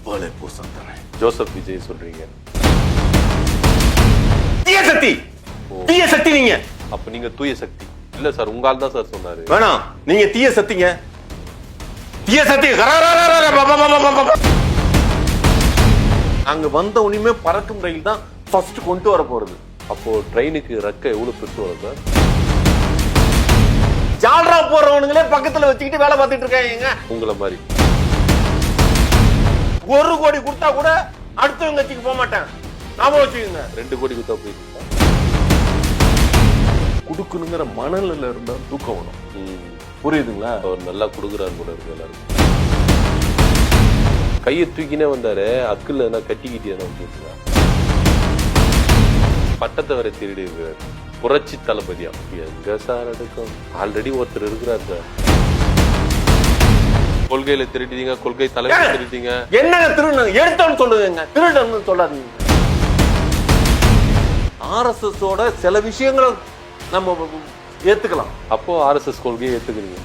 செப்பாலே பூசம் தரேன் ஜோசப் விஜய் சொல்றீங்க. தீய சக்தி! தீய சக்தி நீங்க. அப்ப நீங்க தூய சக்தி. இல்ல சார் உங்க ஆள் தான் சார் சொன்னாரு. வேணாம். நீங்க தீய சக்திங்க. தீய சக்தி. அங்க வந்த உடனே பறக்கும் ரயில் தான் ஃபர்ஸ்ட் கொண்டு வர போறது. அப்போ ட்ரெயினுக்கு ரெக்க எவ்வளவு பெருசு வரும் சார்? ஜால்ரா போறவனுங்களே பக்கத்துல வச்சுக்கிட்டு வேலை பார்த்துட்டு இருக்காங்க. உங்களை மாதிரி. ஒரு கோடி கொடுத்தா கூட அடுத்தவங்க கட்சிக்கு போக மாட்டேன். ஞாபகம் வச்சுக்கோங்க. ரெண்டு கோடி கொடுத்தா போயிருக்கீங்களா குடுக்கணுங்கிற மணல்ல இருந்தா தூக்கம் வரும். புரியுதுங்களா? அவர் நல்லா கொடுக்குறாரு போல இருக்கு எல்லாரும் கையை தூக்கினே வந்தாரு. அக்குல என்ன கட்டிக்கிட்டே தான் பட்டத்தை வரை திருடி புரட்சி தளபதியா எங்க சார் எடுக்கும் ஆல்ரெடி ஒருத்தர் இருக்கிறார் சார். கொள்கையில திருடிட்டீங்க கொள்கை தலைவர் ஏங்க? திருடிட்டீங்க. என்னங்க திருடுங்க எடுத்தோன்னு சொல்லுங்க திருடன்னு சொல்லாதீங்க. ஆர்எஸ்எஸ் ஓட சில விஷயங்களை நம்ம ஏத்துக்கலாம். அப்போ ஆர்எஸ்எஸ் கொள்கையை ஏத்துக்கிறீங்க.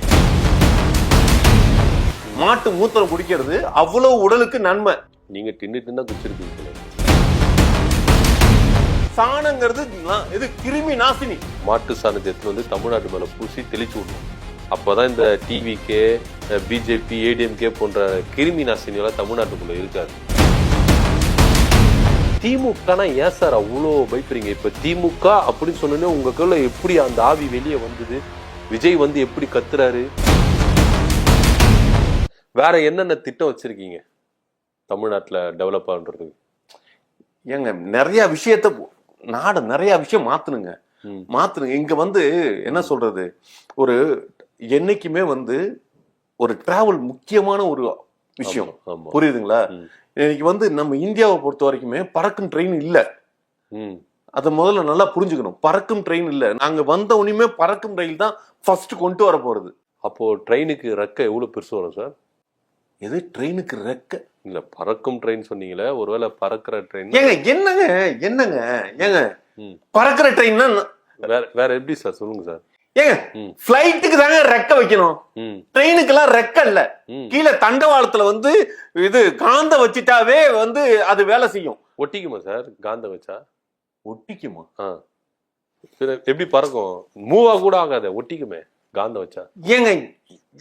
மாட்டு மூத்திரம் குடிக்கிறது அவ்வளவு உடலுக்கு நன்மை. நீங்க தின்னுட்டு தான் குச்சிருக்கீங்க போல. சாணங்கிறது இது கிருமி நாசினி. மாட்டு சாணத்தை வந்து தமிழ்நாட்டு மேல பூசி தெளிச்சு விடணும். அப்பதான் இந்த டிவிகே பிஜேபி ஏடிஎம்கே போன்ற கிருமி நாசினி எல்லாம் தமிழ்நாட்டுக்குள்ள இருக்காது திமுகனா ஏன் சார் அவ்வளோ பயப்படுறீங்க? இப்ப திமுக அப்படின்னு சொன்னோன்னே உங்களுக்குள்ள எப்படி அந்த ஆவி வெளியே வந்தது? விஜய் வந்து எப்படி கத்துறாரு? வேற என்னென்ன திட்டம் வச்சிருக்கீங்க? தமிழ்நாட்டுல டெவலப் பண்றதுக்கு ஏங்க நிறைய விஷயத்த நாடு நிறைய விஷயம் மாத்தணுங்க. மாத்தணுங்க இங்க வந்து என்ன சொல்றது? ஒரு என்னைக்குமே வந்து ஒரு டிராவல் முக்கியமான ஒரு விஷயம். புரியுதுங்களா. இன்னைக்கு வந்து நம்ம இந்தியாவை பொறுத்த வரைக்குமே பறக்கும் ட்ரெயின் இல்ல. அதை முதல்ல நல்லா புரிஞ்சுக்கணும். பறக்கும் ட்ரெயின் இல்ல. நாங்க வந்த உடனே பறக்கும் ரயில் தான் ஃபர்ஸ்ட் கொண்டு வர போறது. அப்போ ட்ரெயினுக்கு ரெக்க எவ்வளவு பெருசு வரும் சார்? எது? ட்ரெயினுக்கு ரெக்க? இல்ல பறக்கும் ட்ரெயின் சொன்னீங்களே. ஒருவேளை பறக்கிற ட்ரெயின் ஏங்க என்னங்க? என்னங்க? ஏங்க. பறக்கிற ட்ரெயின்னா வேற வேற எப்படி சார்? சொல்லுங்க சார். ஏங்க. பிளைட்டுக்கு தாங்க ரெக்க வைக்கணும். ம். ட்ரெயினுக்கெல்லாம் ரெக்க இல்ல. கீழே தண்டவாளத்துல வந்து இது காந்த வச்சிட்டாவே வந்து அது வேலை செய்யும். ஒட்டிக்குமா சார்? காந்த வச்சா? ஒட்டிக்குமா? எப்படி பறக்கும்? மூவா கூட ஆகாத ஒட்டிக்குமே காந்த வச்சா. ஏங்க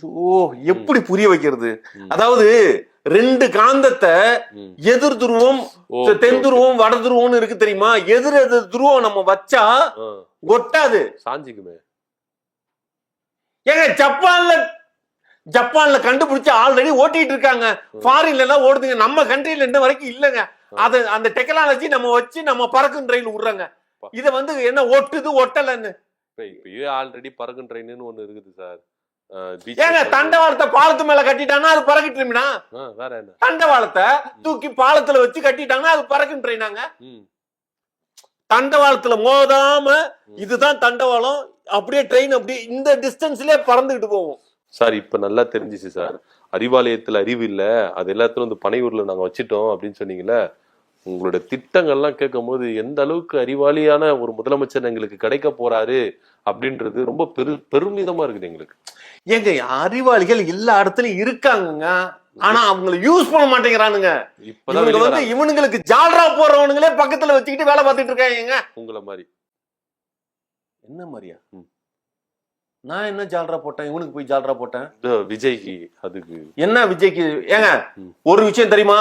ஓ எப்படி புரிய வைக்கிறது. அதாவது ரெண்டு காந்தத்தை. எதிர் துருவம் தென் துருவம் வட துருவம்னு இருக்கு தெரியுமா? எதிர் எதிர் துருவம் நம்ம வச்சா ஒட்டாது. சாஞ்சிக்குமே. ஏங்க ஜப்பான்ல ஜப்பான்ல கண்டுபிடிச்சு ஆல்ரெடி ஓட்டிட்டு இருக்காங்க. ஃபாரின்ல எல்லாம் ஓடுதுங்க. நம்ம கண்ட்ரில இன்ன வரைக்கும் இல்லங்க. அது அந்த டெக்னாலஜி நம்ம வச்சு நம்ம பறக்கும் ட்ரெயின் விடுறாங்க. இத வந்து என்ன ஒட்டுது ஒட்டலன்னு. இப்ப இப்பயே ஆல்ரெடி பறக்கும் ட்ரெயின்னு ஒண்ணு இருக்குது சார். ஏங்க தண்டவாளத்தை பாலத்து மேல கட்டிட்டாங்கன்னா அது பறக்கிட்டுருமினா ஆ, வேற என்ன? தண்டவாளத்தை தூக்கி பாலத்துல வச்சு கட்டிட்டாங்கன்னா அது பறக்கும் ட்ரெயினாங்க தண்டவாளத்துல மோதாம இதுதான் தண்டவாளம் அப்படியே ட்ரெயின் அப்படியே இந்த டிஸ்டன்ஸ்லயே பறந்துகிட்டு போகும் சார் இப்ப நல்லா தெரிஞ்சிச்சு சார் அறிவாலயத்துல அறிவு இல்ல. அது எல்லாத்தையும் வந்து பனையூர்ல நாங்க வச்சிட்டோம் அப்படின்னு சொன்னீங்கல்ல. உங்களோட திட்டங்கள்லாம் கேட்கும் போது எந்த அளவுக்கு அறிவாளியான ஒரு முதலமைச்சர் எங்களுக்கு கிடைக்க போறாரு அப்படின்றது ரொம்ப பெரு பெருமிதமா இருக்குது எங்களுக்கு. ஏங்க அறிவாளிகள் எல்லா இடத்துலயும் இருக்காங்கங்க. ஆனா அவங்கள யூஸ் பண்ண மாட்டேங்கிறானுங்க. வெளிய வந்து. இவனுங்களுக்கு ஜால்ரா போடுறவனுங்களே பக்கத்துல வச்சுக்கிட்டு வேலை பார்த்துட்டு இருக்காங்க. உங்களை மாதிரி. என்ன மாதிரியா. நான் என்ன ஜால்ரா போட்டேன்? இவனுக்கு போய் ஜால்ரா போட்டேன்? விஜய்க்கு அதுக்கு. என்ன விஜய்க்கு? ஏங்க. ஒரு விஷயம் தெரியுமா.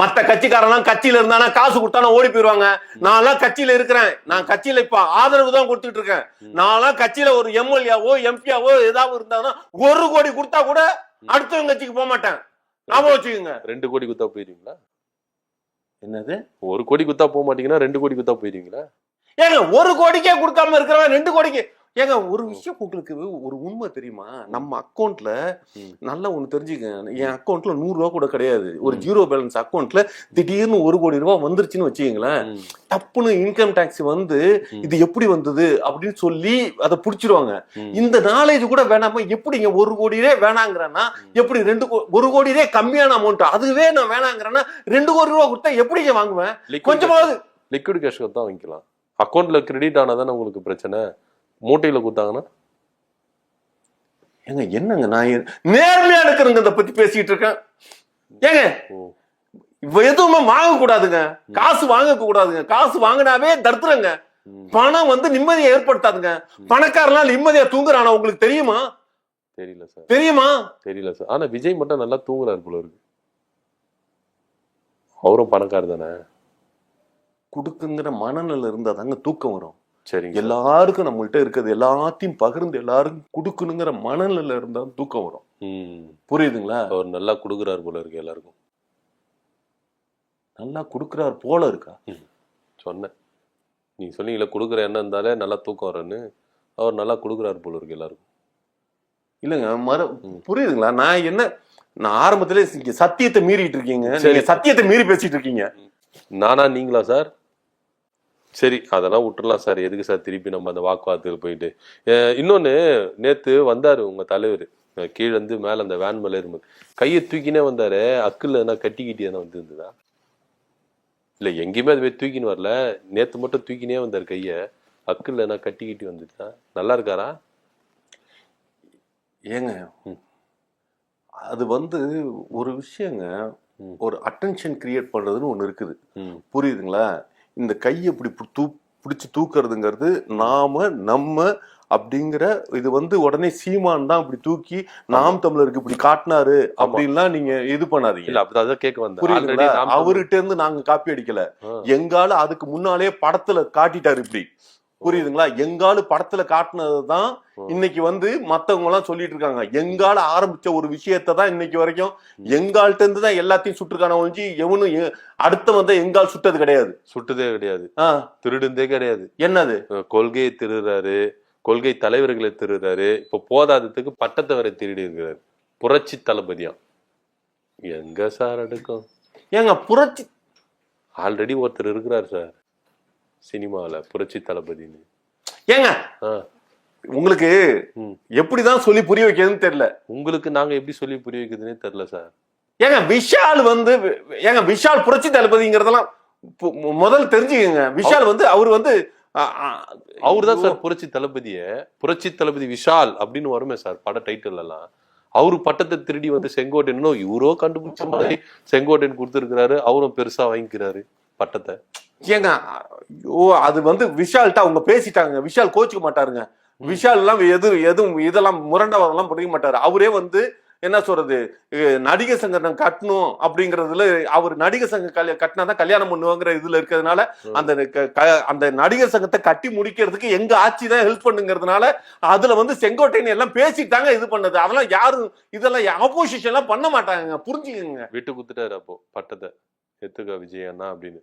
மத்த கட்சிக்காரன்லாம் கட்சியில இருந்தானா காசு கொடுத்தானா ஓடி போயிருவாங்க. நான்லாம் கட்சியில இருக்கிறேன். நான் கட்சியில இப்ப ஆதரவு தான் கொடுத்துட்டு இருக்கேன். நான்லாம் கட்சியில ஒரு எம்எல்ஏவோ எம்பியாவோ ஏதாவது இருந்தாங்கன்னா ஒரு கோடி கொடுத்தா கூட அடுத்தவங்க கட்சிக்கு போக மாட்டேன். ஞாபகம் வச்சுக்கோங்க. ரெண்டு கோடி குத்தா போயிருவீங்களா? என்னது? ஒரு கோடி குத்தா போக மாட்டீங்கன்னா ரெண்டு கோடி குத்தா போயிருவீங்களா? ஏங்க ஒரு கோடிக்கே கொடுக்காம இருக்கிறவன் ரெண்டு கோடிக்கு. ஏங்க ஒரு விஷயம் உங்களுக்கு ஒரு உண்மை தெரியுமா? நம்ம அக்கௌண்ட்ல. நல்லா ஒண்ணு தெரிஞ்சுக்கங்க. என் அக்கௌண்ட்ல நூறு ரூபா கூட கிடையாது. ஒரு ஜீரோ பேலன்ஸ் அக்கௌண்ட்ல திடீர்னு ஒரு கோடி ரூபாய் வந்துருச்சுன்னு வச்சுக்கங்களேன். ம். டப்புன்னு இன்கம் டாக்ஸ் வந்து. இது எப்படி வந்தது அப்படின்னு சொல்லி அதை புடிச்சிருவாங்க. இந்த நாலேஜ் கூட வேணாம எப்படிங்க ஒரு கோடியே வேணாங்கிறேன்னா எப்படி ரெண்டு கோ- ஒரு கோடியே கம்மியான அமௌண்ட் அதுவே நான் வேணாங்கிறேன்னா ரெண்டு கோடி ரூபா கொடுத்தா எப்படிங்க வாங்குவேன்? கொஞ்சமாவது லிக்விட் கேஷ் தான் வாங்கிக்கலாம். அக்கௌண்ட்ல கிரெடிட் ஆனாதானே உங்களுக்கு பிரச்சனை? மூட்டையில கொடுத்தாங்கன்னா? ஏங்க என்னங்க நான் ஏ- நேர்மையா இருக்கிறவங்க இதை பத்தி பேசிட்டு இருக்கேன். ஏங்க எதுவுமே வாங்க கூடாதுங்க காசு வாங்க கூடாதுங்க காசு வாங்கினாவே தடுத்துறங்க பணம் வந்து நிம்மதியை ஏற்படுத்தாதுங்க. பணக்காரலாம் நிம்மதியா தூங்குறானா? உங்களுக்கு தெரியுமா? தெரியல சார். தெரியுமா? தெரியல சார். ஆனா விஜய் மட்டும் நல்லா தூங்குறாரு போல இருக்கு. அவரும் பணக்காரர் தானே? குடுக்குங்கிற மனநிலை இருந்தா தாங்க தூக்கம் வரும். சரிங்க எல்லா எல்லாருக்கும் நம்மள்ட்ட இருக்கிறது எல்லாத்தையும் பகிர்ந்து எல்லாருக்கும் குடுக்கணுங்கிற மனநிலை இருந்தா தூக்கம் வரும். புரியுதுங்களா? அவர் நல்லா கொடுக்குறாரு போல இருக்கு எல்லாருக்கும். நல்லா குடுக்குறார் போல இருக்கா? சொன்னேன். நீங்க சொன்னீங்களே கொடுக்குற எண்ணம் இருந்தாலே நல்லா தூக்கம் வரும்னு. அவர் நல்லா கொடுக்குறாரு போல இருக்கு எல்லாருக்கும். இல்லங்க மறு. புரியுதுங்களா? நான் என்ன நான் ஆரம்பத்திலே சத்தியத்தை மீறிட்டு இருக்கீங்க. சரி. சத்தியத்தை மீறி பேசிட்டு இருக்கீங்க. நானா நீங்களா சார்? சரி அதெல்லாம் விட்டுறலாம் சார். எதுக்கு சார் திருப்பி நம்ம அந்த வாக்குவாதத்துக்கு போயிட்டு? அஹ் இன்னொன்னு நேத்து வந்தாரு உங்க தலைவர். கீழ இருந்து மேல அந்த வேன் மேல இருந்து கையை தூக்கினே வந்தாரு. அக்குல எதனா கட்டிக்கிட்டு எதனா வந்து இருந்ததா இல்ல எங்கேயுமே அது போய் தூக்கின்னு வரல. நேத்து மட்டும் தூக்கினே வந்தாரு கைய. அக்குல எதனா கட்டிக்கிட்டு வந்துச்சா நல்லா இருக்காரா? ஏங்க. அது வந்து ஒரு விஷயங்க. ஒரு அட்டென்ஷன் கிரியேட் பண்றதுன்னு ஒண்ணு இருக்குது. புரியுதுங்களா? இந்த கையை இப்படி தூ பிடிச்சு தூக்குறதுங்கிறது நாம நம்ம அப்படிங்கிற இது வந்து உடனே சீமான் தான் இப்படி தூக்கி நாம் தமிழருக்கு இப்படி காட்டினாரு அப்படின்லாம் நீங்க இது பண்ணாதீங்க. இல்ல அப்படிதான் கேட்க நாம் அவர்கிட்ட இருந்து நாங்க காப்பி அடிக்கல. எங்கால அதுக்கு முன்னாலே படத்துல காட்டிட்டாரு இப்படி. புரியுதுங்களா? எங்காலு படத்துல காட்டுனதுதான். இன்னைக்கு வந்து மத்தவங்க எல்லாம் சொல்லிட்டு இருக்காங்க எங்கால ஆரம்பிச்ச ஒரு விஷயத்தை தான் இன்னைக்கு வரைக்கும் எங்கால்ட்ட இருந்து தான் எல்லாத்தையும் சுட்டுருக்கான ஒழிஞ்சு எவனும் அடுத்த வந்த எங்கால் சுட்டது கிடையாது. சுட்டதே கிடையாது. திருடுந்தே கிடையாது. என்னது? கொள்கையை திருடுறாரு. கொள்கை தலைவர்களை திருடுறாரு. இப்ப போதாததுக்கு பட்டத்தை வரை திருடி இருக்கிறாரு புரட்சி தளபதியா? எங்க சார் அடுக்கும்? ஏங்க புரட்சி ஆல்ரெடி ஒருத்தர் இருக்கிறார் சார். சினிமால புரட்சி தளபதின்னு. ஏங்க உங்களுக்கு. எப்படிதான் சொல்லி புரிய வைக்கிறதுன்னு தெரியல. உங்களுக்கு நாங்க எப்படி சொல்லி புரிய வைக்கிறதுனே தெரியல சார். ஏங்க விஷால் வந்து ஏங்க விஷால் புரட்சி தளபதிங்கிறதெல்லாம் பு- மு- முதல்ல தெரிஞ்சுக்கங்க. விஷால் வந்து அவர் வந்து ஆ, அவர்தான் சார் புரட்சி தளபதிய புரட்சி தளபதி விஷால் அப்படின்னு வருமே சார் பட டைட்டில் எல்லாம். அவரு பட்டத்தை திருடி வந்து செங்கோட்டையனோ இவரோ கண்டுபிடிச்ச மாதிரி செங்கோட்டையன் கொடுத்துருக்கிறாரு அவரும் பெருசா வாங்கிக்கிறாரு பட்டத்தை. ஏங்க ஓ அது வந்து விஷால்ட்ட அவங்க பேசிட்டாங்க. விஷால் கோச்சுக்க மாட்டாருங்க. விஷால் எல்லாம் எது எதுவும் இதெல்லாம் முரண்டவாதெல்லாம் புரிய மாட்டாரு. அவரே வந்து என்ன சொல்றது நடிகர் சங்கம் கட்டணும் அப்படிங்கறதுல அவர் நடிகர் சங்கம் கல்யா- கட்டினாதான் கல்யாணம் பண்ணுவாங்கிற இதுல இருக்கிறதுனால அந்த அந்த நடிகர் சங்கத்தை கட்டி முடிக்கிறதுக்கு எங்க ஆட்சி தான் ஹெல்ப் பண்ணுங்கிறதுனால அதுல வந்து செங்கோட்டையன் எல்லாம் பேசிட்டாங்க இது பண்ணது. அதெல்லாம் யாரும் இதெல்லாம் ஆப்போசிஷன் எல்லாம் பண்ண மாட்டாங்க புரிஞ்சுக்கங்க. விட்டு குத்துட்டாரு அப்போ பட்டத்தை. எத்துக்க விஜய் அண்ணா அப்படின்னு.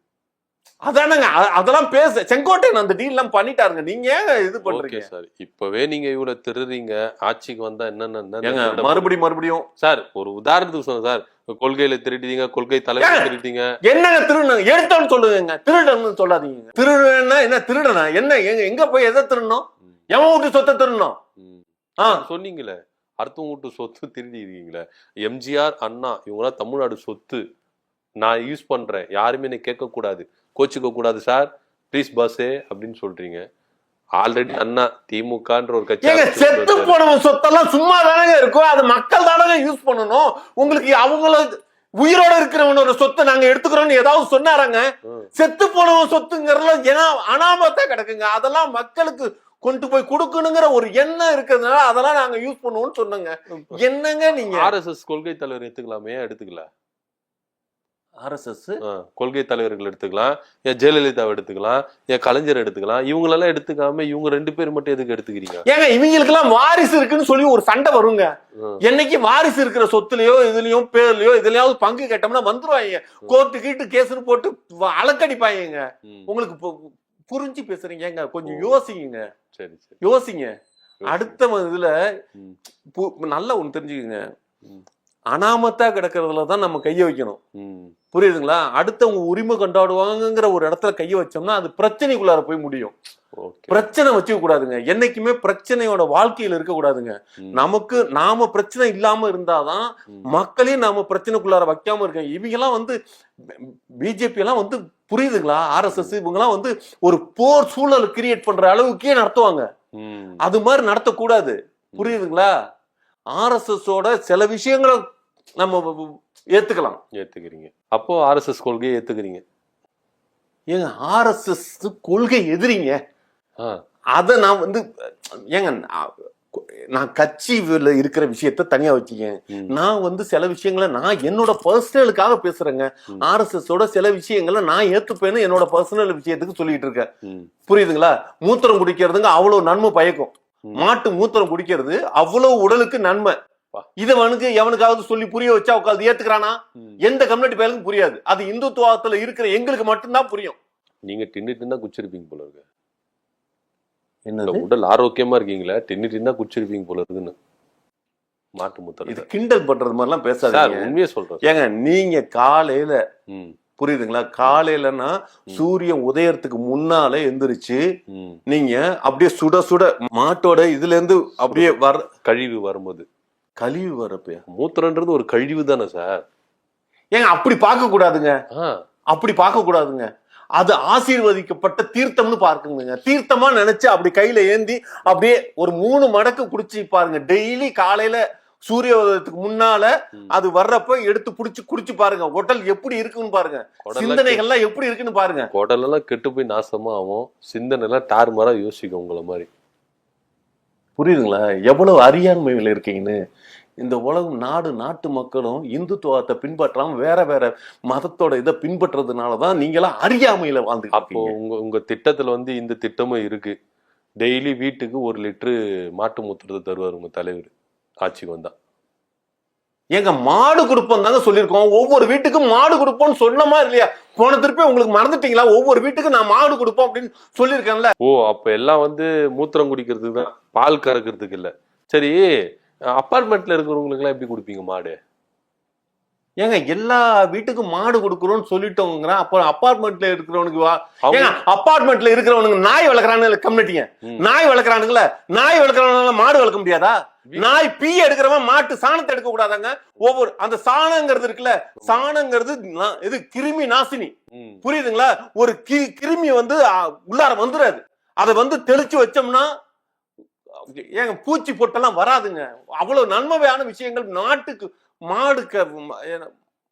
அதானங்க அதெல்லாம் பேச. செங்கோட்டையன் அந்த டீல் எல்லாம் பண்ணிட்டாருங்க. நீங்க ஏங்க இது ஓகே பண்றீங்க? சார். இப்பவே நீங்க இவ்வளவு திருறீங்க ஆட்சிக்கு வந்தா என்னென்ன மறுபடியும் மறுபடியும். சார் ஒரு உதாரணத்துக்கு சொல்லுங்க சார். கொள்கையில திருடிட்டீங்க கொள்கை தலைவர் ஏங்க. திருடிட்டீங்க. என்னங்க திருடணும்? எடுத்தோன்னு சொல்லுங்க திருடன்னு சொல்லாதீங்க. திருடனா என்ன திருடனா? என்ன எங்க எங்க போய் எதை திருடணும்? எவன் வீட்டு சொத்தை திருடணும். ஆ. சொன்னீங்களே. அடுத்தவங்க வீட்டு சொத்து திருடி இருக்கீங்களே எம்ஜிஆர் அண்ணா இவங்களாம் தமிழ்நாடு சொத்து. நான் யூஸ் பண்றேன். யாருமே என்னை கேட்க கூடாது கோச்சிக்க கூடாது சார் ப்ளீஸ் பாஸே அப்படின்னு சொல்றீங்க. ஆல்ரெடி அண்ணா திமுகன்ற ஒரு கட்சி செத்து. போனவன் சொத்தெல்லாம் சும்மா தானங்க இருக்கும் அது மக்கள் தானங்க யூஸ் பண்ணணும். உங்களுக்கு அவங்கள உயிரோட இருக்கிறவனோட சொத்தை நாங்க எடுத்துக்கிறோம்னு ஏதாவது சொன்னாராங்க. செத்து போனவன் சொத்துங்கிறதுல ஏன்னா அனாமத்தா கிடக்குங்க. அதெல்லாம் மக்களுக்கு கொண்டு போய் கொடுக்கணுங்கிற ஒரு எண்ணம் இருக்கிறதுனால அதெல்லாம் நாங்க யூஸ் பண்ணுவோம்னு சொன்னோங்க. என்னங்க நீங்க? ஆர்எஸ்எஸ் கொள்கை தலைவர் எடுத்துக்கலாமே எடுத்துக்கல. ஆர்எஸ்எஸ். கொள்கை தலைவர்கள் எடுத்துக்கலாம் ஏன் ஜெயலலிதாவை எடுத்துக்கலாம் ஏன் கலைஞர் எடுத்துக்கலாம். இவங்களெல்லாம் எடுத்துக்காம இவங்க ரெண்டு பேர் மட்டும் எதுக்கு எடுத்துக்கிறீங்க? ஏங்க இவங்களுக்கு எல்லாம் வாரிசு இருக்குன்னு சொல்லி ஒரு சண்டை வருங்க. என்னைக்கு வாரிசு இருக்கிற சொத்துலயோ இதுலயோ பேர்லயோ இதுலயாவது பங்கு கேட்டோம்னா வந்துருவாங்க கோர்ட்டு கீட்டு கேஸ்னு போட்டு அலக்கடிப்பாங்க. உங்களுக்கு புரிஞ்சு பேசுறீங்க. ஏங்க கொஞ்சம் யோசிங்க. சரி யோசிங்க. அடுத்த இதுல நல்லா ஒண்ணு தெரிஞ்சுக்கங்க. அனாமத்தா கிடக்கிறதுல தான் நம்ம கைய வைக்கணும். புரியுதுங்களா? அடுத்தவங்க உரிமை கொண்டாடுவாங்கங்கிற ஒரு இடத்துல கைய வச்சோம்னா அது பிரச்சனைக்குள்ளார போய் முடியும். பிரச்சனை வச்சுக்க கூடாதுங்க. என்னைக்குமே பிரச்சனையோட வாழ்க்கையில இருக்க கூடாதுங்க. நமக்கு நாம பிரச்சனை இல்லாம இருந்தாதான். மக்களையும் நாம பிரச்சனைக்குள்ளார வைக்காம இருக்காங்க இவங்க எல்லாம் வந்து பிஜேபி எல்லாம் வந்து புரியுதுங்களா? ஆர்எஸ்எஸ் இவங்க எல்லாம் வந்து ஒரு போர் சூழல் கிரியேட் பண்ற அளவுக்கே நடத்துவாங்க. அது மாதிரி நடத்தக்கூடாது. புரியுதுங்களா? ஆர்எஸ்எஸ் ஓட சில விஷயங்களை நம்ம ஏத்துக்கலாம். ஏத்துக்கிறீங்க. அப்போ ஆர்எஸ்எஸ் கொள்கையை ஏத்துக்கிறீங்க. ஏங்க ஆர்எஸ்எஸ் கொள்கை எதிரிங்க. அதை நான் வந்து ஏங்க நான் கட்சியில் இருக்கிற விஷயத்த தனியா வச்சுக்கேன் நான் வந்து சில விஷயங்களை நான் என்னோட பர்சனலுக்காக பேசுறேங்க. ஆர்எஸ்எஸ் சில விஷயங்களை நான் ஏத்துப்பேன்னு என்னோட பர்சனல் விஷயத்துக்கு சொல்லிட்டு இருக்கேன். புரியுதுங்களா? மூத்திரம் குடிக்கிறதுங்க அவ்வளவு நன்மை பயக்கும். மாட்டு மூத்திரம் குடிக்கிறது அவ்வளவு உடலுக்கு நன்மை. இதுவனுக்கு எவனுக்காவது சொல்லி புரிய வச்சா உட்காந்து ஏத்துக்கிறானா? எந்த கம்யூனிட்டி பேருக்கும் புரியாது. அது இந்துத்துவத்துல இருக்கிற எங்களுக்கு மட்டும்தான் புரியும். நீங்க திண்டு திண்டா குச்சிருப்பீங்க போல இருக்கு. என்ன உடல் ஆரோக்கியமா இருக்கீங்களா திண்டு திண்டா குச்சிருப்பீங்க போல இருக்குன்னு. மாட்டு முத்தல் இது கிண்டல் பண்றது மாதிரிலாம் பேசாது உண்மையை சொல்றேன். ஏங்க நீங்க காலையில புரியுதுங்களா? காலையிலன்னா சூரியன் உதயத்துக்கு முன்னால எந்திரிச்சு நீங்க அப்படியே சுட சுட மாட்டோட இதுல இருந்து அப்படியே வர கழிவு வரும்போது. கழிவு வரப்ப மூத்திரன்றது ஒரு கழிவு தானே சார்? ஏங்க அப்படி பார்க்க கூடாதுங்க. அப்படி பார்க்க கூடாதுங்க. அது ஆசீர்வதிக்கப்பட்ட தீர்த்தம்னு பார்க்குங்க தீர்த்தமா நினைச்சு அப்படி கையில ஏந்தி அப்படியே ஒரு மூணு மடக்கு குடிச்சு பாருங்க. டெய்லி காலையில சூரிய உதயத்துக்கு முன்னால அது வர்றப்ப எடுத்து புடிச்சு குடிச்சு பாருங்க. உடல் எப்படி இருக்குன்னு பாருங்க. சிந்தனைகள்லாம் எப்படி இருக்குன்னு பாருங்க. உடல் எல்லாம் கெட்டு போய் நாசமா ஆகும். சிந்தனை எல்லாம் டார்மாரா யோசிக்கும் உங்களை மாதிரி. புரியுதுங்களா? எவ்வளவு அறியாண்மைகள் இருக்கீங்கன்னு. இந்த உலகம் நாடு நாட்டு மக்களும் இந்துத்துவத்தை பின்பற்றாமல் வேற வேற மதத்தோட இதை பின்பற்றுறதுனால தான் நீங்களாம் அறியாமையில் வாழ்ந்து அப்போ உங்க உங்க திட்டத்துல வந்து இந்த திட்டமும் இருக்கு. டெய்லி வீட்டுக்கு ஒரு லிட்டரு மாட்டு மூத்திரத்தை தருவார் உங்க தலைவர். ஆட்சிக்கு வந்தா. எங்க மாடு கொடுப்போம் தாங்க சொல்லியிருக்கோம். ஒவ்வொரு வீட்டுக்கும் மாடு கொடுப்போம்னு சொன்னமா இல்லையா? போன திருப்பி உங்களுக்கு மறந்துட்டீங்களா? ஒவ்வொரு வீட்டுக்கும் நான் மாடு கொடுப்போம் அப்படின்னு சொல்லியிருக்கேன்ல. ஓ அப்ப எல்லாம் வந்து மூத்திரம் குடிக்கிறதுக்கு தான் பால் கறக்கிறதுக்கு இல்ல. சரி அப்பார்ட்மெண்ட்ல இருக்கிறவங்களுக்குலாம் எப்படி கொடுப்பீங்க மாடு? ஏங்க எல்லா வீட்டுக்கும் மாடு கொடுக்குறோம்னு சொல்லிட்டோங்க அப்புறம் அப்பார்ட்மெண்ட்ல இருக்கிறவனுக்கு வா அப்பார்ட்மெண்ட்ல இருக்கிறவனுக்கு நாய் வளர்க்குறானுங்க கம்யூனிட்டிங்க நாய் வளர்க்குறானுங்கள நாய் வளர்க்குறவனால மாடு வளர்க்க முடியாதா? நாய் பீ எடுக்கிறவன் மாட்டு சாணத்தை எடுக்க கூடாதாங்க ஒவ்வொரு அந்த சாணங்கிறது இருக்குல்ல சாணங்கிறது இது கிருமி நாசினி. புரியுதுங்களா? ஒரு கிருமி வந்து உள்ளார வந்துடாது அதை வந்து தெளிச்சு வச்சோம்னா ஏங்க பூச்சி பொட்டெல்லாம் வராதுங்க. அவ்வளோ நன்மையான விஷயங்கள் நாட்டுக்கு மாடுக்கு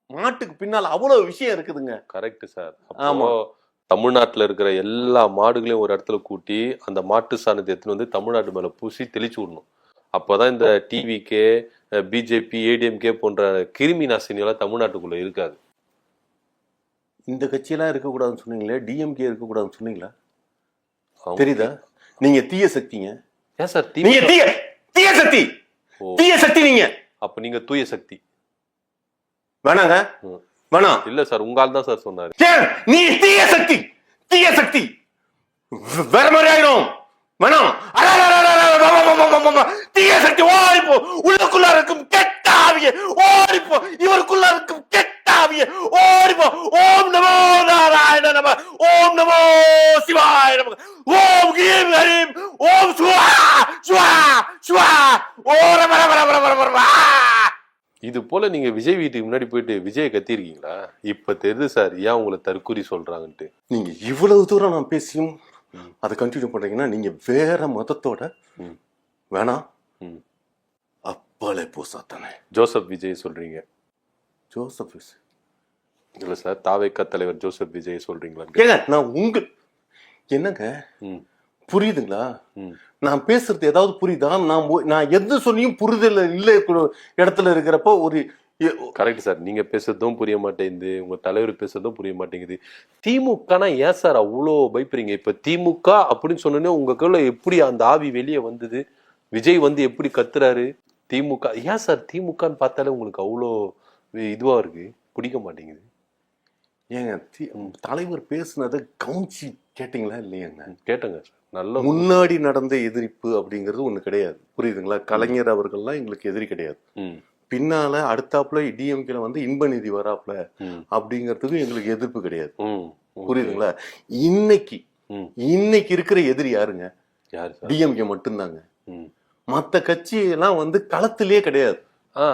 மாட்டுக்கு பின்னால் அவ்வளோ விஷயம் இருக்குதுங்க. கரெக்ட் சார் ஆமாம் தமிழ்நாட்டில் இருக்கிற எல்லா மாடுகளையும் ஒரு இடத்துல கூட்டி அந்த மாட்டு சாணத்தை எடுத்துன்னு வந்து தமிழ்நாட்டு மேலே பூசி தெளிச்சு விடணும். அப்போதான் இந்த டிவிகே பிஜேபி ஏடிஎம்கே போன்ற கிருமி நாசினியெல்லாம் தமிழ்நாட்டுக்குள்ளே இருக்காது. இந்த கட்சியெல்லாம் இருக்கக்கூடாதுன்னு சொன்னீங்களே? டிஎம்கே இருக்கக்கூடாதுன்னு சொன்னீங்களா? தெரியுதா? நீங்கள் தீய சக்திங்க. ஏன் சார் தீ நீங்க தீய தீய சக்தி. தீய சக்தி நீங்க. அப்ப நீங்க தூய சக்தி. வேணாங்க. வேணாம். இல்ல சார் உங்களால் தான் சார் சொன்னாரு. நீ தீய சக்தி தீய சக்தி. வேற மாதிரி ஆயிடும் வேணாம். தீய சக்தி ஓடிப்போ உள்ளுக்குள்ள இருக்கும் கெட்ட ஆவிய ஓடிப்போ இவருக்குள்ள இருக்கும் கெட்ட ஓடி போ ஓம் நமோ நாராயண நம ஓம் நமோ சிவாய நம ஓம் கீம் ஹரீம் ஓம் சுவா சுவா சுவா ஓ ரம ரம ரம ரம ரம ரம ஆ! இது போல நீங்க விஜய் வீட்டுக்கு முன்னாடி போயிட்டு விஜய் கத்திருக்கீங்களா இப்ப தெரியுது சார் ஏன் உங்களை தற்கூரி சொல்றாங்கன்ட்டு நீங்க இவ்வளவு தூரம் நான் பேசியும் அதை கண்டினியூ பண்றீங்கன்னா நீங்க வேற மதத்தோட. வேணாம். அப்பாலே போ சாத்தானே ஜோசப் விஜய் சொல்றீங்க ஜோசப் இல்ல சார் தாவேக்கா தலைவர் ஜோசப் விஜய் சொல்றீங்களான்னு ஏங்க நான் உங்க என்னங்க. புரியுதுங்களா? ம். நான் பேசுறது ஏதாவது புரியுதா? நான் நான் எது சொல்லியும் புரிதல் இல்லை இடத்துல இருக்கிறப்போ ஒரு கரெக்ட் சார் நீங்க பேசுறதும் புரிய மாட்டேங்குது உங்க தலைவர் பேசுறதும் புரிய மாட்டேங்குது. திமுகனா ஏன் சார் அவ்வளோ பயப்படுறீங்க? இப்ப திமுக அப்படின்னு சொன்னோன்னே உங்களுக்குள்ள எப்படி அந்த ஆவி வெளியே வந்தது? விஜய் வந்து எப்படி கத்துறாரு? திமுக ஏன் சார் திமுகன்னு பார்த்தாலே உங்களுக்கு அவ்வளோ இதுவா இருக்கு. பிடிக்க மாட்டேங்குது. ஏங்க தலைவர் பேசுனதை கவுன்சி கேட்டிங்களா இல்லையாங்க? கேட்டேங்க. சார் நல்ல முன்னாடி நடந்த எதிர்ப்பு அப்படிங்கிறது ஒண்ணு கிடையாது. புரியுதுங்களா? கலைஞர் அவர்கள்லாம் எங்களுக்கு எதிரி கிடையாது. பின்னால அடுத்தாப்புல டிஎம்கேல வந்து இன்ப நிதி வராப்புல ம், அப்படிங்கிறதுக்கு எங்களுக்கு எதிர்ப்பு கிடையாது. புரியுதுங்களா? இன்னைக்கு. இன்னைக்கு இருக்கிற எதிரி யாருங்க? டிஎம்கே மட்டும்தாங்க. ம். மத்த கட்சி எல்லாம் வந்து களத்திலே கிடையாது. ஆ.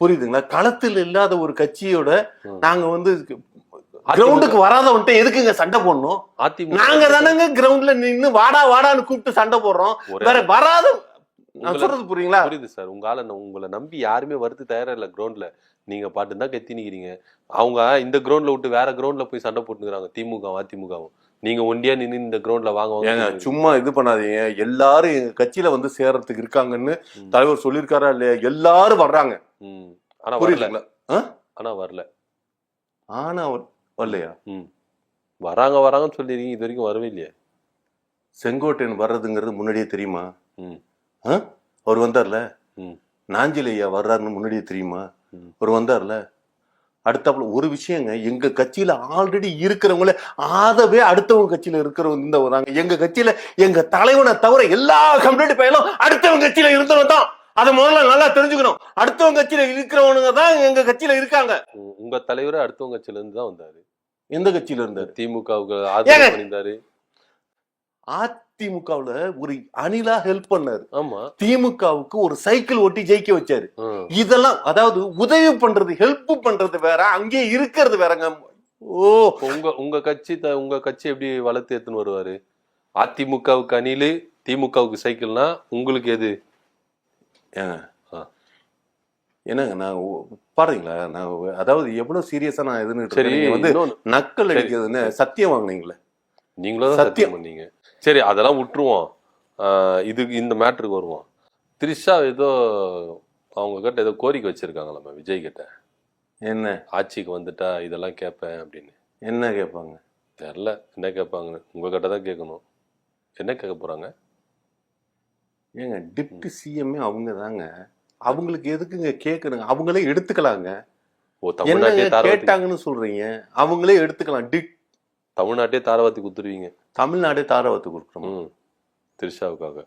புரியுதுங்களா? களத்தில் இல்லாத ஒரு கட்சியோட. நாங்க வந்து கிரவுண்டுக்கு வராதவன்ட்ட எதுக்குங்க சண்டை போடணும்? நாங்க தானங்க கிரவுண்ட்ல நின்னு வாடா வாடான்னு கூப்பிட்டு சண்டை போடுறோம். வேற வராத சொல்றது புரியுங்களா புரியுது சார். உங்க ஆள நான் உங்களை நம்பி யாருமே வருது தயாரா இல்ல கிரவுண்ட்ல நீங்க பாட்டு தான் கத்தி நிக்கிறீங்க அவங்க இந்த கிரவுண்ட்ல விட்டு வேற கிரவுண்ட்ல போய் சண்டை போட்டுக்கிறாங்க திமுக அதிமுகவும். நீங்க ஒண்டியா நின்னு இந்த கிரவுண்ட்ல வாங்க சும்மா இது பண்ணாதீங்க. எல்லாரும் எங்க கட்சியில வந்து சேர்றதுக்கு இருக்காங்கன்னு. தலைவர் சொல்லியிருக்காரா இல்லையா? எல்லாரும் வர்றாங்க. ஆனா வரல? ஆனா வரல. ஆனா வரலையா? ம். வராங்க வராங்கன்னு சொல்லிருக்கீங்க இது வரைக்கும் வரவே இல்லையே. செங்கோட்டையன் வர்றதுங்கிறது முன்னாடியே தெரியுமா? அவர் வந்தார்ல? ம். நாஞ்சில் ஐயா வர்றாருன்னு முன்னாடியே தெரியுமா. அவர் வந்தார்ல? அடுத்தாப்புல ஒரு விஷயங்க எங்க கட்சியில ஆல்ரெடி இருக்கிறவங்கள ஆதவே அடுத்தவங்க கட்சியில இருக்கிறவங்க இந்த வராங்க எங்க கட்சியில எங்க தலைவனை தவிர எல்லா கம்ப்ளீட் பையனும் அடுத்தவங்க கட்சியில இருந்தவன் தான். அதை முதல்ல நல்லா தெரிஞ்சுக்கணும். அடுத்தவங்க கட்சியில இருக்கிறவனுங்க தான் எங்க கட்சியில இருக்காங்க. உங்க தலைவர் அடுத்தவங்க கட்சியில இருந்து தான் வந்தாரு. எந்த கட்சியில இருந்தாரு? திமுகவுக்கு ஆதரவு. பண்ணியிருந்தாரு. அதிமுகவுல ஒரு அணிலா ஹெல்ப் பண்ணாரு. ஆமா. திமுகவுக்கு ஒரு சைக்கிள் ஓட்டி ஜெயிக்க வச்சாரு. இதெல்லாம் அதாவது உதவி பண்றது ஹெல்ப் பண்றது வேற அங்கே இருக்கிறது வேறங்க. ஓ! உங்க உங்க கட்சி உங்க கட்சி எப்படி வளர்த்து எடுத்துன்னு வருவாரு? அதிமுகவுக்கு அணிலு திமுகவுக்கு சைக்கிள்னா உங்களுக்கு எது? ஏங்க ஆ. என்னங்க நான் பாருங்களா நான் அதாவது எவ்வளவு சீரியஸா நான் எதுன்னு சரி வந்து நக்கல். அடிக்கிறதுன்னு சத்தியம் வாங்குனீங்களே. நீங்களும் தான் சத்தியம். பண்ணீங்க. சரி அதெல்லாம் விட்டுருவோம். இதுக்கு இந்த மேட்ருக்கு வருவோம். த்ரிஷா ஏதோ அவங்க கிட்ட ஏதோ கோரிக்கை வச்சிருக்காங்களாம் விஜய் கிட்ட. என்ன? ஆட்சிக்கு வந்துட்டா இதெல்லாம் கேட்பேன் அப்படின்னு. என்ன கேட்பாங்க? தெரில என்ன கேட்பாங்கன்னு. உங்க கிட்ட தான் கேட்கணும். என்ன கேட்க போறாங்க? ஏங்க டிப்டி சிஎம்ஏ அவங்க தாங்க. அவங்களுக்கு எதுக்குங்க கேட்கணுங்க அவங்களே எடுத்துக்கலாங்க. ஓ தமிழ்நாட்டே கேட்டாங்கன்னு சொல்றீங்க? அவங்களே எடுத்துக்கலாம். டிக் தமிழ்நாட்டே தாரவாத்தி குத்துருவீங்க. தமிழ்நாடே தாரவத்து கொடுக்குறோம் த்ரிஷாவுக்காக.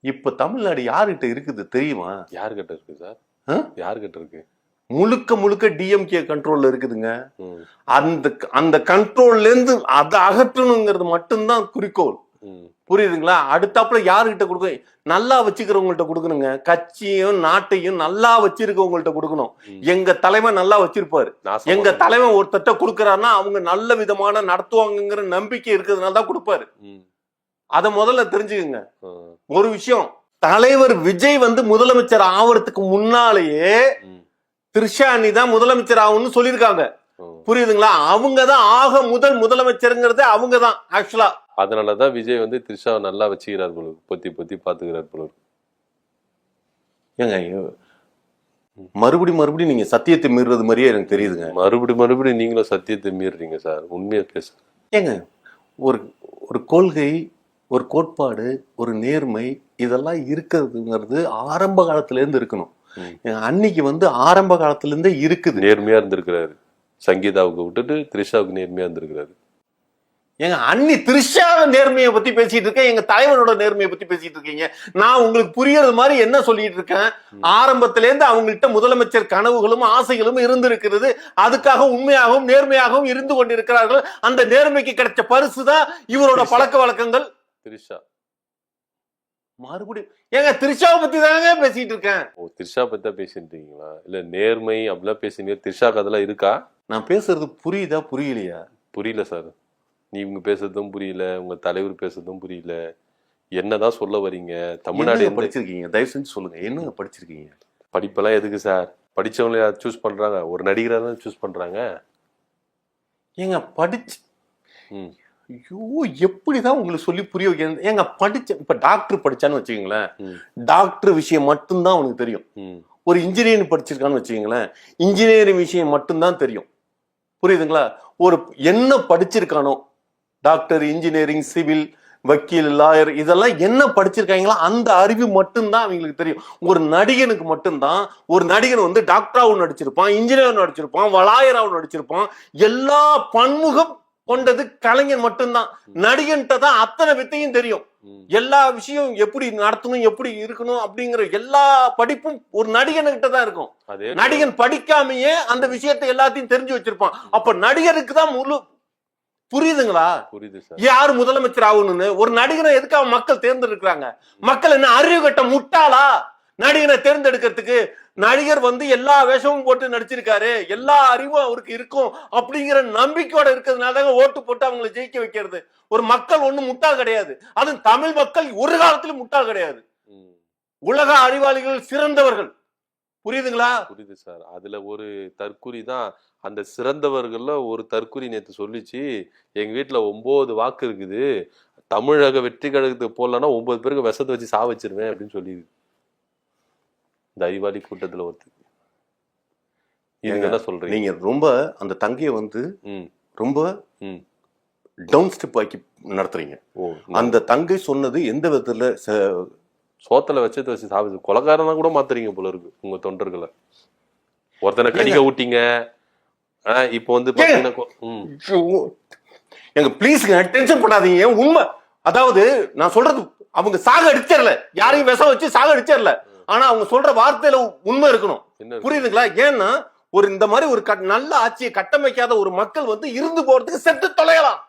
இப்ப தமிழ்நாடு யாருகிட்ட இருக்குது தெரியுமா? யார்கிட்ட இருக்கு சார்? ஆ? யார்கிட்ட இருக்கு? முழுக்க முழுக்க டிஎம்கே கண்ட்ரோல்ல இருக்குதுங்க. அந்த அந்த கண்ட்ரோல்ல இருந்து அதை அகற்றணுங்கிறது மட்டும்தான் குறிக்கோள். புரியுதுங்களா? அடுத்தாப்புல யாருகிட்ட கொடுக்க நல்லா வச்சுக்கிறவங்கள்ட்ட கொடுக்கணுங்க. கட்சியும் நாட்டையும் நல்லா வச்சிருக்கவங்கள்ட்ட கொடுக்கணும். எங்க தலைவன் நல்லா வச்சிருப்பாரு. எங்க. தலைவன் ஒருத்தட்ட கொடுக்கறாருன்னா அவங்க நல்ல விதமான நடத்துவாங்கங்கிற நம்பிக்கை இருக்கிறதுனால தான் கொடுப்பாரு. அதை முதல்ல தெரிஞ்சுக்கங்க. ஒரு விஷயம் தலைவர் விஜய் வந்து முதலமைச்சர் ஆவறதுக்கு முன்னாலேயே திரிஷானி தான் முதலமைச்சர் ஆகும்னு சொல்லியிருக்காங்க. புரியுதுங்களா? அவங்க தான் ஆக முதல் முதலமைச்சருங்கிறது அவங்க தான் ஆக்சுவலா. அதனாலதான் விஜய் வந்து த்ரிஷாவை நல்லா வச்சுக்கிறார் போல. பொத்தி பொத்தி பாத்துக்கிறார் போல. ஏங்க. மறுபடி மறுபடியும் நீங்க சத்தியத்தை மீறுறது மாதிரியே எனக்கு தெரியுதுங்க. மறுபடி மறுபடி நீங்களும் சத்தியத்தை மீறுறீங்க சார். உண்மையா பேச. ஏங்க ஒரு ஒரு கொள்கை ஒரு கோட்பாடு ஒரு நேர்மை இதெல்லாம் இருக்கிறதுங்கிறது ஆரம்ப காலத்துல இருந்து இருக்கணும் அன்னைக்கு வந்து ஆரம்ப காலத்துல இருந்தே இருக்குது. நேர்மையா இருந்திருக்கிறாரு. சங்கீதாவுக்கு விட்டுட்டு த்ரிஷாவுக்கு நேர்மையா இருந்திருக்கிறாரு. ஏங்க அன்னி திரிஷா நேர்மையை பத்தி பேசிட்டு இருக்கேன். எங்க தலைவனோட நேர்மையை பத்தி பேசிட்டு இருக்கீங்க. நான் உங்களுக்கு புரியறது மாதிரி என்ன சொல்லிட்டு இருக்கேன்? ம். ஆரம்பத்துல இருந்து அவங்கள்ட்ட முதலமைச்சர் கனவுகளும் ஆசைகளும் இருந்திருக்கிறது. அதுக்காக உண்மையாகவும் நேர்மையாகவும் இருந்து கொண்டிருக்கிறார்கள். அந்த நேர்மைக்கு கிடைச்ச பரிசு தான் இவரோட. பழக்க வழக்கங்கள். த்ரிஷா. மறுபடியும் ஏங்க திரிஷாவை பத்தி தாங்க பேசிட்டு இருக்கேன். ஓ த்ரிஷா பத்தி தான் பேசிட்டு இருக்கீங்களா இல்ல நேர்மை அப்படிலாம் பேசுனீங்க. த்ரிஷாக்கு அதெல்லாம் இருக்கா? நான் பேசுறது புரியுதா புரியலையா? புரியல சார். நீங்க பேசுறதும் புரியல உங்க தலைவர் பேசுறதும் புரியல. என்னதான் சொல்ல வரீங்க? தமிழ்நாடு படிச்சிருக்கீங்க? தயவு செஞ்சு சொல்லுங்க. என்னங்க படிச்சிருக்கீங்க? படிப்பெல்லாம் எதுக்கு சார்? படிச்சவங்கள சூஸ் பண்றாங்க? ஒரு நடிகரா தான் சூஸ் பண்றாங்க? ஏங்க படிச்சு. ஐயோ எப்படிதான் உங்களுக்கு சொல்லி புரிய வைக்கிறது ஏங்க படிச்ச இப்ப டாக்டர் படிச்சான்னு வச்சுக்கீங்களேன். டாக்டர் விஷயம் மட்டும்தான் அவனுக்கு தெரியும். ஒரு இன்ஜினியரிங் படிச்சிருக்கான்னு வச்சுக்கீங்களேன். இன்ஜினியரிங் விஷயம் மட்டும்தான் தெரியும். புரியுதுங்களா? ஒரு என்ன படிச்சிருக்கானோ டாக்டர் இன்ஜினியரிங் சிவில் வக்கீல் லாயர் இதெல்லாம் என்ன படிச்சிருக்காங்களோ அந்த அறிவு மட்டும்தான் அவங்களுக்கு தெரியும். ஒரு நடிகனுக்கு மட்டும்தான். ஒரு நடிகன் வந்து டாக்டராகவும் நடிச்சிருப்பான் இன்ஜினியரும் நடிச்சிருப்பான் வளாயராகவும் நடிச்சிருப்பான். எல்லா பன்முகம் கொண்டது கலைஞன் மட்டும்தான். நடிகன்கிட்ட தான் அத்தனை வித்தையும் தெரியும். எல்லா விஷயம் எப்படி நடத்தணும் எப்படி இருக்கணும் அப்படிங்கிற எல்லா படிப்பும் ஒரு நடிகனுக்கிட்ட தான் இருக்கும். நடிகன் படிக்காமயே அந்த விஷயத்தை எல்லாத்தையும் தெரிஞ்சு வச்சிருப்பான். அப்ப நடிகருக்கு தான் முழு புரியுதுங்களா? புரியுது சார். யார் முதலமைச்சர் ஆகணும்னு? ஒரு நடிகனை எதுக்காக மக்கள் தேர்ந்தெடுக்கிறாங்க? மக்கள் என்ன அறிவு கட்ட முட்டாளா? நடிகனை தேர்ந்தெடுக்கிறதுக்கு நடிகர் வந்து எல்லா வேஷமும் போட்டு நடிச்சிருக்காரு. எல்லா அறிவும் அவருக்கு இருக்கும் அப்படிங்கிற நம்பிக்கையோட இருக்கிறதுனால தாங்க ஓட்டு போட்டு அவங்களை ஜெயிக்க வைக்கிறது. ஒரு மக்கள் ஒண்ணும் முட்டாள் கிடையாது. அதுவும் தமிழ் மக்கள் ஒரு காலத்திலும் முட்டாள் கிடையாது. உலக அறிவாளிகள் சிறந்தவர்கள். புரியுதுங்களா? புரியுது சார். அதுல ஒரு தற்குறி தான். அந்த சிறந்தவர்கள்ல ஒரு தற்குறி நேத்து சொல்லிச்சு. எங்க வீட்டுல ஒன்பது வாக்கு இருக்குது. தமிழக வெற்றி கழகத்துக்கு போடலன்னா ஒன்பது பேருக்கு விஷத்தை வச்சு சா வச்சிருவேன் அப்படின்னு சொல்லி இந்த அறிவாளி கூட்டத்துல ஒருத்தர் இதுங்க என்ன சொல்றீங்க? நீங்க ரொம்ப அந்த தங்கையை வந்து ம். ரொம்ப ம். டவுன் ஸ்டெப் ஆக்கி நடத்துறீங்க. ஓ அந்த தங்கை சொன்னது எந்த விதத்துல ச- சோத்துல வச்சதை வச்சு சாப்பிச்சு கொலகாரனா கூட மாத்துறீங்க போல இருக்கு உங்க தொண்டர்களை. ஒருத்தனை கடிக்க விட்டீங்க ஆ, இப்போ வந்து பாத்தீங்கன்னா எங்க ப்ளீஸ்ங்க டென்ஷன் பண்ணாதீங்க உண்மை. அதாவது நான் சொல்றது அவங்க சாக அடிச்சிடல. யாரையும் விஷம் வச்சு சாக அடிச்சிடல. ஆனா அவங்க சொல்ற வார்த்தையில உண்மை இருக்கணும்? புரியுதுங்களா? ஏன்னா ஒரு இந்த மாதிரி ஒரு நல்ல ஆட்சியை கட்டமைக்காத ஒரு மக்கள் வந்து இருந்து போறதுக்கு செத்து தொலையலாம்.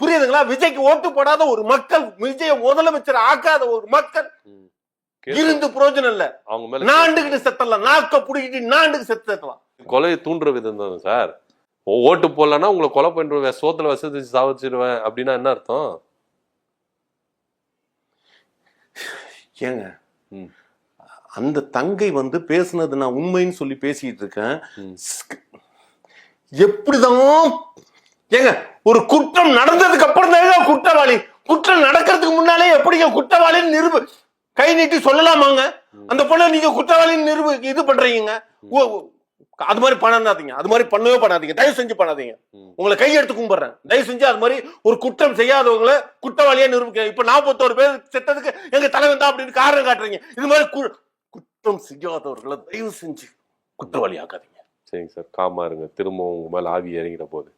புரியுதுங்களா? விஜய்க்கு ஓட்டு போடாத ஒரு மக்கள் விஜய முதலமைச்சர் ஆக்காத ஒரு மக்கள். இருந்து பிரயோஜனம் இல்ல. அவங்க மேல நாண்டுகிட்டு செத்தலாம் நாக்க புடிக்கிட்டு நாண்டுக்கு செத்து செத்தலாம். கொலையை தூண்டுற விதம் தான் சார். ஓட்டு போடலன்னா உங்களை கொலை பண்ணிடுவேன் சோத்துல வசதி வச்சு சாவச்சிருவேன் அப்படின்னா என்ன அர்த்தம்? ஏங்க. அந்த தங்கை வந்து பேசுனது நான் உண்மைன்னு சொல்லி பேசிட்டு இருக்கேன். எப்படிதான்? ஏங்க ஒரு குற்றம் நடந்ததுக்கு அப்புறம் தான் குற்றவாளி. குற்றம் நடக்கிறதுக்கு முன்னாலே எப்படிங்க குற்றவாளின்னு நிரூப கை நீட்டி சொல்லலாமாங்க? அந்த பொண்ணை நீங்க குற்றவாளின்னு நிரூப இது பண்றீங்க. அது மாதிரி பண்ணாதீங்க. அது மாதிரி பண்ணவே பண்ணாதீங்க. தயவு செஞ்சு பண்ணாதீங்க. உங்களை கையெடுத்து கும்பிடுறேன். தயவு செஞ்சு அது மாதிரி ஒரு குற்றம் செய்யாதவங்களை குற்றவாளியா நிரூபிக்க. இப்ப நாற்பத்தோரு பேர் செத்ததுக்கு எங்க தலைவன் தான் அப்படின்னு காரணம் காட்டுறீங்க. இது மாதிரி குற்றம் செய்யாதவர்களை தயவு செஞ்சு குற்றவாளி ஆக்காதீங்க. சரிங்க சார். காமா இருங்க. திரும்ப உங்க மேல ஆவி இறங்கிட போகுது.